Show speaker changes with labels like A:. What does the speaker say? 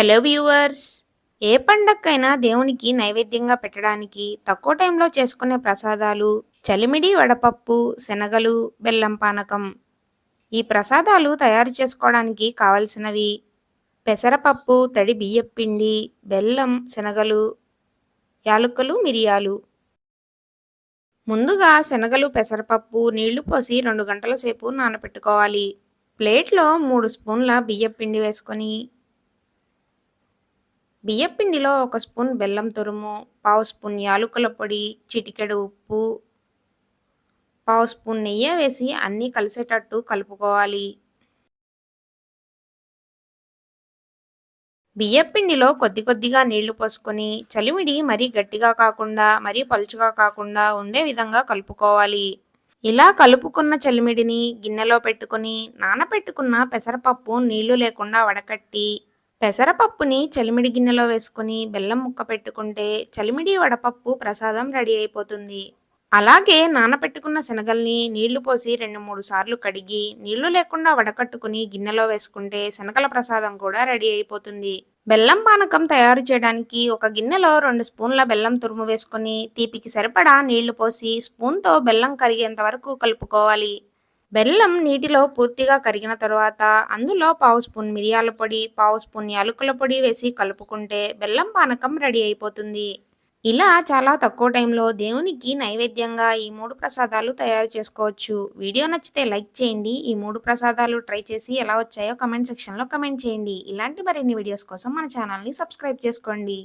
A: Hello viewers ఏ పండక్కైనా దేవునికి నైవేద్యంగా పెట్టడానికి తక్కువ టైంలో చేసుకునే ప్రసాదాలు చలిమిడి వడపప్పు శనగలు బెల్లం పానకం. ఈ ప్రసాదాలు తయారు చేసుకోవడానికి కావలసినవి పెసరపప్పు తడి బియ్యపిండి బెల్లం శనగలు యాలుకలు మిరియాలు. ముందుగా శనగలు పెసరపప్పు నీళ్ళు పోసి రెండు గంటల సేపు నానబెట్టుకోవాలి ప్లేట్లో మూడు స్పూన్ల బియ్యపిండి వేసుకొని బియ్యపిండిలో ఒక స్పూన్ బెల్లం తురుము పావు స్పూన్ యాలుకల పొడి చిటికెడు ఉప్పు పావు స్పూన్ నెయ్యి వేసి అన్నీ కలిసేటట్టు కలుపుకోవాలి. బియ్యపిండిలో కొద్ది కొద్దిగా నీళ్ళు పోసుకొని చలిమిడి మరీ గట్టిగా కాకుండా మరీ పలుచుగా కాకుండా ఉండే విధంగా కలుపుకోవాలి. ఇలా కలుపుకున్న చలిమిడిని గిన్నెలో పెట్టుకొని నానపెట్టుకున్న పెసరపప్పు నీళ్ళు లేకుండా వడకట్టి పెసరపప్పుని చలిమిడి గిన్నెలో వేసుకుని బెల్లం ముక్క పెట్టుకుంటే చలిమిడి వడపప్పు ప్రసాదం రెడీ అయిపోతుంది. అలాగే నానపెట్టుకున్న శనగల్ని నీళ్ళు పోసి రెండు మూడు సార్లు కడిగి నీళ్ళు లేకుండా వడకట్టుకుని గిన్నెలో వేసుకుంటే శనగల ప్రసాదం కూడా రెడీ అయిపోతుంది. బెల్లం పానకం తయారు చేయడానికి ఒక గిన్నెలో రెండు స్పూన్ల బెల్లం తురుము వేసుకొని తీపికి సరిపడా నీళ్ళు పోసి స్పూన్తో బెల్లం కరిగేంత వరకు కలుపుకోవాలి. బెల్లం నీటిలో పూర్తిగా కరిగిన తర్వాత అందులో పావు స్పూన్ మిరియాల పొడి పావు స్పూన్ యాలకుల పొడి వేసి కలుపుకుంటే బెల్లం పానకం రెడీ అయిపోతుంది. ఇలా చాలా తక్కువ టైంలో దేవునికి నైవేద్యంగా ఈ మూడు ప్రసాదాలు తయారు చేసుకోవచ్చు. వీడియో నచ్చితే లైక్ చేయండి. ఈ మూడు ప్రసాదాలు ట్రై చేసి ఎలా వచ్చాయో కమెంట్ సెక్షన్లో కమెంట్ చేయండి. ఇలాంటి మరిన్ని వీడియోస్ కోసం మన ఛానల్ని సబ్స్క్రైబ్ చేసుకోండి.